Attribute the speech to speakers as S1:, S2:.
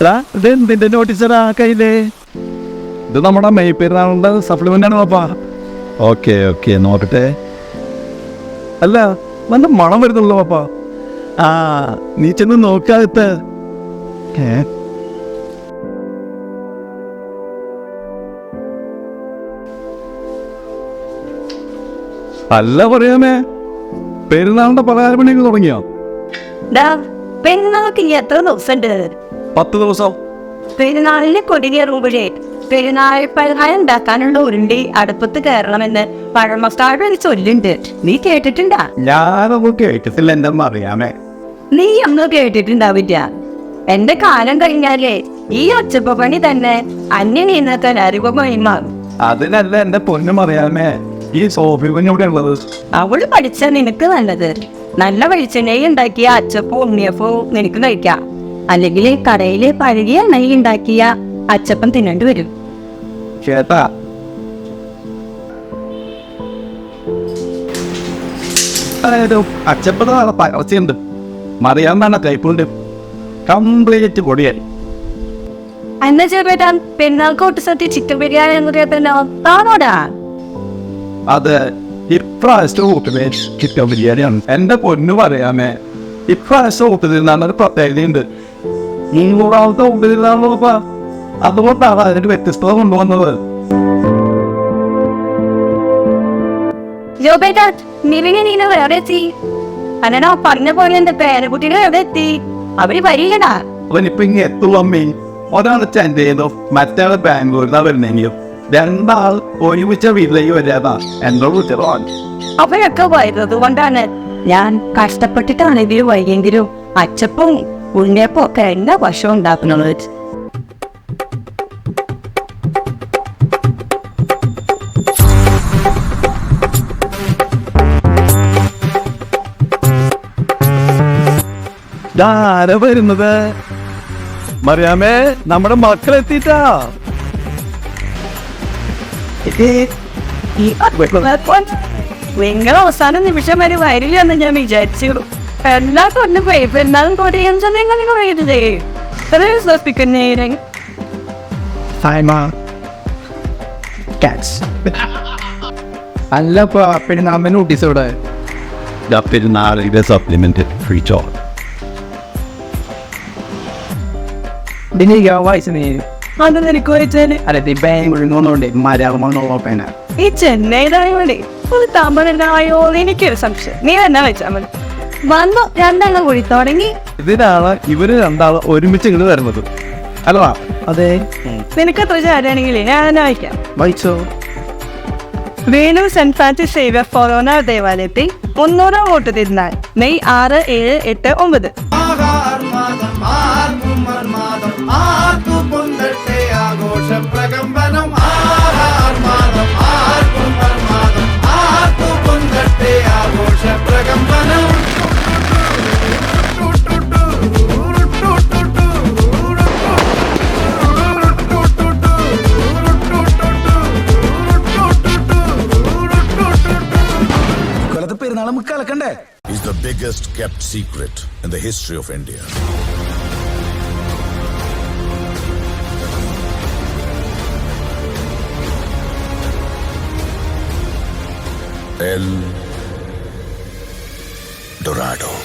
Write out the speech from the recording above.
S1: ഇത് എന്തിന്റെ നോട്ടീസറാ കയ്യിൽ? ഇത് നമ്മുടെ മെയ് പെരുന്നാളിന്റെ സപ്ലിമെന്റ് ആണ് പാപ്പാ. ഓക്കെ ഓക്കെ നോക്കട്ടെ. അല്ല നല്ല മണം വരുന്നുള്ളൂ പാപ്പാ. ആ നീ ചെന്ന് നോക്കാകത്ത് ഏ? അല്ല പറയാമേ പെരുന്നാളിന്റെ പലഹാരപ്പണിയൊക്കെ തുടങ്ങിയോ?
S2: ഡാ പെരുന്നാൾക്ക് ഇനി എത്ര ദിവസമുണ്ട്?
S1: പത്ത് ദിവസം.
S2: പെരുന്നാളിന് കൊടികേറുമ്പോഴേ പെരുന്നാൾ പലഹാരം ഉണ്ടാക്കാനുള്ള ഉരുണ്ടി അടുപ്പത്ത് കയറണമെന്ന് പഴമക്കാട് ഒരു ചൊല്ലുണ്ട്. നീ കേട്ടിട്ടുണ്ടാ?
S1: ഞാനൊന്നും കേട്ടിട്ടില്ല എന്റെ അറിയാമേ.
S2: നീ അന്ന് കേട്ടിട്ടുണ്ടാവില്ല എന്റെ കാലം കഴിഞ്ഞാലേ ഈ ഒച്ചപ്പ പണി തന്നെ അന്യം ഇന്നത്തെ അരുപമായി മാറും.
S1: അതിനല്ല എന്റെ പൊന്നും അറിയാമേ. ഈ സോഫി കുഞ്ഞവിടെ ഉള്ളത്?
S2: അവൾ പഠിച്ച നിനക്ക് നല്ലത്. നല്ല വെളിച്ചെണ്ണയിൽ ഉണ്ടാക്കിയ അച്ചപ്പോ ഉണ്ണിയപ്പോ നിനക്ക് കഴിക്കാം. അല്ലെങ്കിൽ കടയിലെ പഴകിയ എണ്ണയിൽ ഉണ്ടാക്കിയ അച്ചപ്പം തിന്നേണ്ടി വരും.
S1: ചേട്ടാ. അതായത് അച്ചപ്പത പകർച്ചയുണ്ട് മറിയാന്നാണ് കൈപ്പുണ്ട് കംപ്ലീറ്റ് പൊടിയായി.
S2: എന്നാ ചേട്ടാ പെരുന്നാൾക്കോട്ട് സത്യ ചിക്കൻ ബിരിയാണി എന്ന് താണോടാ
S1: അത് ഇപ്രാവശ്യത്തെ കൂട്ടിൽ ചിക്കൻ ബിരിയാണിയാണ്. എന്റെ പൊന്നു പറയാമേ ഇപ്രാവശ്യത്തെ കൂട്ടത്തിരുന്നാണ് ഒരു പ്രത്യേകതയുണ്ട്. ഈ നൂറാമത്തെ കൂട്ടത്തിരുന്നാണല്ലോ അതുകൊണ്ടാണ് അതിന്റെ വ്യത്യസ്തത കൊണ്ടുവന്നത്.
S2: ജോബേട്ടാ നിവിനെ നീന വേറെ എത്തി? അന്നടാ പറഞ്ഞ പോലെ എന്റെ പേരക്കുട്ടികൾ എവിടെ എത്തി. അവർ വരികടാ.
S1: അവനിപ്പോ ഇങ്ങനെ എത്തുള്ളൂ അമ്മേ. ഒരാൾ ചെന്നൈന്നോ മറ്റേയാൾ ബാംഗ്ലൂരിന്നാ വരുന്നെങ്കിലും രണ്ടാൾ ഒരുമിച്ച വീട്ടിലേക്ക് വരാതാ എന്നോട് വിളിച്ചത്
S2: അവരൊക്കെ വരുന്നത് കൊണ്ടാണ് ഞാൻ കഷ്ടപ്പെട്ടിട്ടാണ് ഇതിൽ വൈകിയെങ്കിലും അച്ചപ്പും ഉണ്ണിയപ്പും ഒക്കെ എല്ലാ വർഷവും ഉണ്ടാക്കുന്നത്
S1: ആര വരുന്നത്? മറിയാമേ നമ്മുടെ മക്കളെത്തിട്ടാ
S2: നിങ്ങൾ അവസാന നിമിഷം വരെ വരില്ലെന്ന് ഞാൻ വിചാരിച്ചു. എല്ലാ കൊല്ലം പോയി. പെരുന്നാളും കൊടിയും നിങ്ങൾ പറയുന്നത് ഇത്ര വിശ്വസിക്കുന്നേ
S1: അല്ല പെരുന്നാമ നോട്ടീസ് ഇവിടെ പെരുന്നാളിന്റെ സപ്ലിമെന്റ് ഫ്രീ ചോർ
S2: അത് നിനക്ക് വായിച്ചാൽ
S1: അല്ല ബാംഗ്ലൂരിൽ നിന്നുകൊണ്ട് മലയാളം
S2: ഈ ചെന്നൈയിലായോടെ ഒരു തമിഴിലായോ എനിക്കൊരു സംശയം. നീ എന്നാ വെച്ചാ മതി. വന്നു രണ്ടെണ്ണം കൂടി. തുടങ്ങി.
S1: ഇതിനാണ് ഇവർ രണ്ടാൾ ഒരുമിച്ച് ഇങ്ങോട്ട് വരുന്നത്. അല്ലടാ അതെ.
S2: നിനക്ക് അത്ര ചാരാണെങ്കിൽ ഞാൻ തന്നെ വായിക്കാം.
S1: വായിച്ചോ?
S2: വേണു സെന്റ് ഫ്രാൻസിസ് സേവ്യർ ഫൊറോന ദേവാലയത്തിൽ മുന്നൂറാം വോട്ട് തിരുന്നാൾ മെയ് ആറ് ഏഴ് എട്ട് ഒമ്പത്.
S3: The kept secret in the history of India. El Dorado.